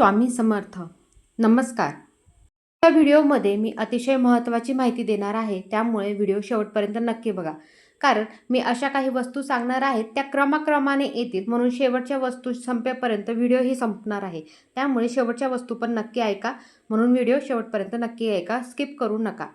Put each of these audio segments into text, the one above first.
स्वामी समर्थ. नमस्कार. या व्हिडिओमध्ये मी अतिशय महत्त्वाची माहिती देणार आहे त्यामुळे व्हिडिओ शेवटपर्यंत नक्की बघा. कारण मी अशा काही वस्तू सांगणार आहेत त्या क्रमाक्रमाने येतील. म्हणून शेवटच्या वस्तू संपेपर्यंत व्हिडिओ ही संपणार आहे. त्यामुळे शेवटच्या वस्तू पण नक्की ऐका. म्हणून व्हिडिओ शेवटपर्यंत नक्की ऐका स्किप करू नका.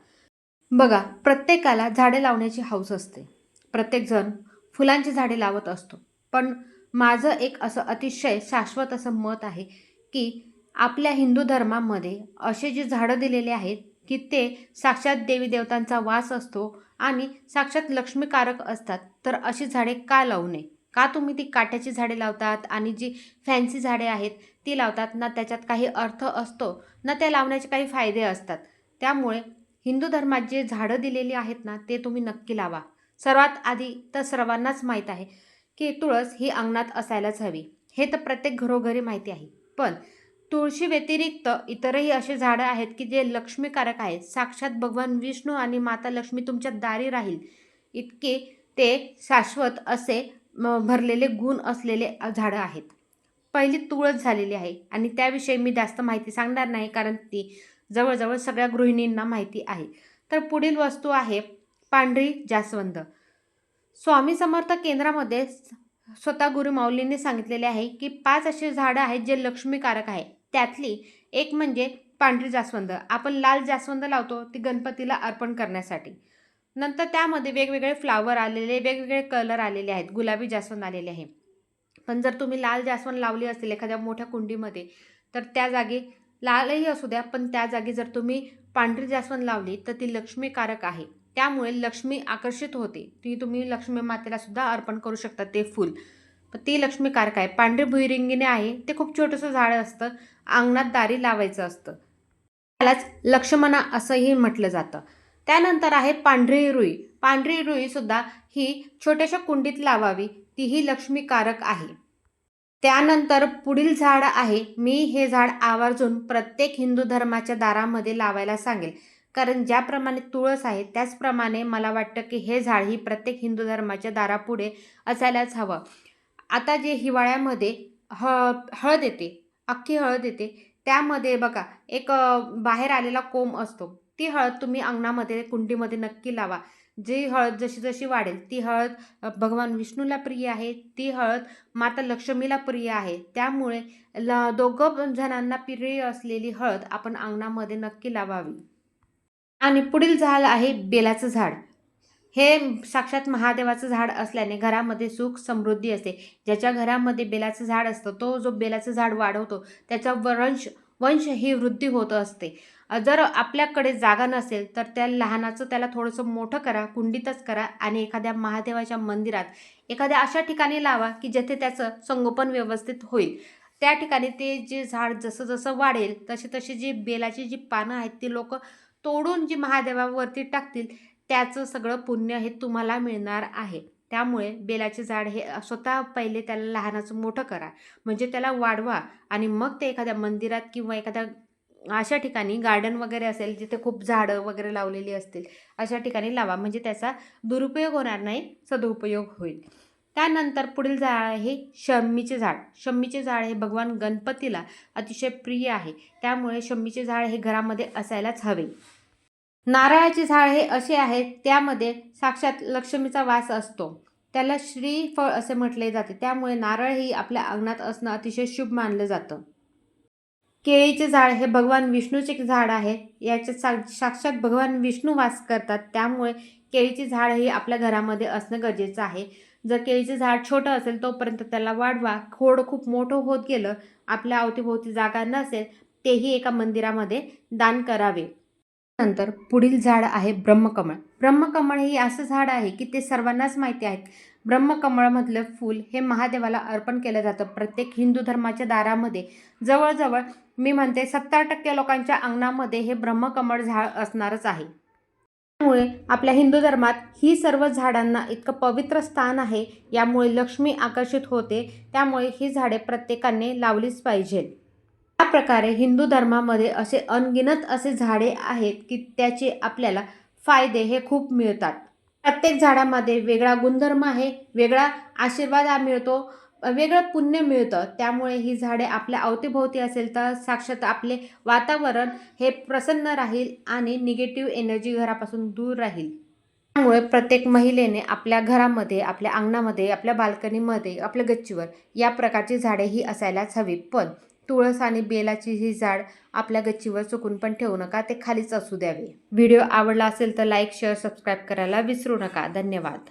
बघा प्रत्येकाला झाडे लावण्याची हौस असते. प्रत्येकजण फुलांची झाडे लावत असतो. पण माझं एक असं अतिशय शाश्वत असं मत आहे की आपल्या हिंदू धर्मामध्ये असे जे झाडं दिलेले आहेत की ते साक्षात देवी देवतांचा वास असतो आणि साक्षात लक्ष्मीकारक असतात तर अशी झाडे का लावू नये? का तुम्ही ती काट्याची झाडे लावतात आणि जी फॅन्सी झाडे आहेत ती लावतात? ना त्याच्यात काही अर्थ असतो ना त्या लावण्याचे काही फायदे असतात. त्यामुळे हिंदू धर्मात जे झाडं दिलेली आहेत ना ते तुम्ही नक्की लावा. सर्वात आधी तर सर्वांनाच माहीत आहे की तुळस ही अंगणात असायलाच हवी. हे तर प्रत्येक घरोघरी माहिती आहे. पण तुळशी व्यतिरिक्त इतरही असे झाडं आहेत की जे लक्ष्मीकारक आहेत. साक्षात भगवान विष्णू आणि माता लक्ष्मी तुमच्या दारी राहील. इतके ते शाश्वत असे म, भरलेले गुण असलेले झाडं आहेत. पहिली तुळस झालेली आहे आणि त्याविषयी मी जास्त माहिती सांगणार नाही कारण ती जवळजवळ सगळ्या गृहिणींना माहिती आहे. तर पुढील वस्तू आहे पांढरी जास्वंद. स्वामी समर्थ केंद्रामध्ये स्वतः गुरुमाऊलींनी सांगितलेले आहे की पाच असे झाडं आहेत जे लक्ष्मीकारक आहे. त्यातली एक म्हणजे पांढरी जास्वंद. आपण लाल जास्वंद लावतो ती गणपतीला अर्पण करण्यासाठी. नंतर त्यामध्ये वेगवेगळे फ्लावर आलेले वेगवेगळे कलर आलेले आहेत. गुलाबी जास्वंद आलेले आहे. पण जर तुम्ही लाल जास्वंद लावली असेल एखाद्या मोठ्या कुंडीमध्ये तर त्या जागी लालही असू द्या पण त्या जागी जर तुम्ही पांढरी जास्वंद लावली तर ती लक्ष्मीकारक आहे. त्यामुळे लक्ष्मी आकर्षित होते. ती तुम्ही लक्ष्मी मातेला सुद्धा अर्पण करू शकता ते फूल. पण ती लक्ष्मीकारक आहे पांढरी भुईरिंगीने आहे. ते खूप छोटंसं झाड असतं. अंगणात दारी लावायचं असतं. त्यालाच लक्ष्मणा असंही म्हटलं जातं. त्यानंतर आहे पांढरी रुई. पांढरी रुईसुद्धा ही छोट्याशा कुंडीत लावावी. तीही लक्ष्मीकारक आहे. त्यानंतर पुढील झाड आहे. मी हे झाड आवर्जून प्रत्येक हिंदू धर्माच्या दारामध्ये लावायला सांगेल. कारण ज्याप्रमाणे तुळस आहे त्याचप्रमाणे मला वाटतं की हे झाड ही प्रत्येक हिंदू धर्माच्या दारापुढे असायलाच हवं. आता जे हिवाळ्यामध्ये ह हळद येते अख्खी हळद येते त्यामध्ये बघा एक बाहेर आलेला कोंब असतो ती हळद तुम्ही अंगणामध्ये कुंडीमध्ये नक्की लावा. जी हळद जशी जशी वाढेल ती हळद भगवान विष्णूला प्रिय आहे ती हळद माता लक्ष्मीला प्रिय आहे. त्यामुळे ल दोघं जणांना प्रिय असलेली हळद आपण अंगणामध्ये नक्की लावावी. आणि पुढील झाड आहे बेलाचं झाड. हे साक्षात महादेवाचं झाड असल्याने घरामध्ये सुख समृद्धी असते. ज्याच्या घरामध्ये बेलाचं झाड असतं तो जो बेलाचं झाड वाढवतो त्याचा वंश वंश ही वृद्धी होत असते. जर आपल्याकडे जागा नसेल तर त्या लहानाचं त्याला थोडंसं मोठं करा कुंडीतच करा आणि एखाद्या महादेवाच्या मंदिरात एखाद्या अशा ठिकाणी लावा की जेथे त्याचं संगोपन व्यवस्थित होईल. त्या ठिकाणी ते जे झाड जसं जसं वाढेल तसे तशी जी बेलाची जी पानं आहेत ती लोक तोडून जी महादेवावरती टाकतील त्याचं सगळं पुण्य हे तुम्हाला मिळणार आहे. त्यामुळे बेलाचे झाड हे स्वतः पहिले त्याला लहानाचं मोठं करा. म्हणजे त्याला वाढवा आणि मग ते एखाद्या मंदिरात किंवा एखाद्या अशा ठिकाणी गार्डन वगैरे असेल जिथे खूप झाडं वगैरे लावलेली असतील अशा ठिकाणी लावा. म्हणजे त्याचा दुरुपयोग होणार नाही सदुपयोग होईल. त्यानंतर पुढील झाड आहे शम्मीचे झाड. शम्मीचे झाड हे भगवान गणपतीला अतिशय प्रिय आहे. त्यामुळे शम्मीचे झाड हे घरामध्ये असायलाच हवे. नारळाचे झाड हे असे आहेत त्यामध्ये साक्षात लक्ष्मीचा वास असतो. त्याला श्रीफळ असे म्हटले जाते. त्यामुळे नारळ ही आपल्या अंगणात असणं अतिशय शुभ मानलं जातं. केळीचे झाड हे भगवान विष्णूचे एक झाड आहे. याच्यात सा साक्षात भगवान विष्णू वास करतात. त्यामुळे केळीचे झाड हे आपल्या घरामध्ये असणं गरजेचं आहे. जर केळीचे झाड छोटं असेल तोपर्यंत त्याला वाढवा. खोड खूप मोठं होत गेलं आपल्या अवतीभोवती जागा नसेल तेही एका मंदिरामध्ये दान करावे. नंतर पुढील झाड आहे ब्रह्मकमळ. ब्रह्मकमळ हे असं झाड आहे की ते सर्वांनाच माहिती आहे ब्रह्मकमळमधलं फूल हे महादेवाला अर्पण केलं जातं. प्रत्येक हिंदू धर्माच्या दारामध्ये जवळजवळ मी म्हणते सत्तर टक्के लोकांच्या अंगणामध्ये हे ब्रह्मकमळ झाड असणारच आहे. त्यामुळे आपल्या हिंदू धर्मात ही सर्व झाडांना इतकं पवित्र स्थान आहे. यामुळे लक्ष्मी आकर्षित होते. त्यामुळे ही झाडे प्रत्येकाने लावलीच पाहिजे या प्रकारे हिंदू धर्मामध्ये असे अनगिनत असे झाडे आहेत की त्याचे आपल्याला फायदे हे खूप मिळतात. प्रत्येक झाडामध्ये वेगळा गुणधर्म आहे वेगळा आशीर्वाद हा मिळतो वेगळं पुण्य मिळतं. त्यामुळे ही झाडे आपल्या अवतीभोवती असेल तर साक्षात आपले वातावरण हे प्रसन्न राहील आणि निगेटिव्ह एनर्जी घरापासून दूर राहील. त्यामुळे प्रत्येक महिलेने आपल्या घरामध्ये आपल्या अंगणामध्ये आपल्या बाल्कनीमध्ये आपल्या गच्चीवर या प्रकारची झाडे ही असायलाच हवी. पण तुळस आणि बेलाची ही झाड आपल्या गच्चीवर चुकून पण ठेवू नका ते खालीच असू द्यावे. व्हिडिओ आवडला असेल तर लाईक शेअर सबस्क्राईब करायला विसरू नका. धन्यवाद.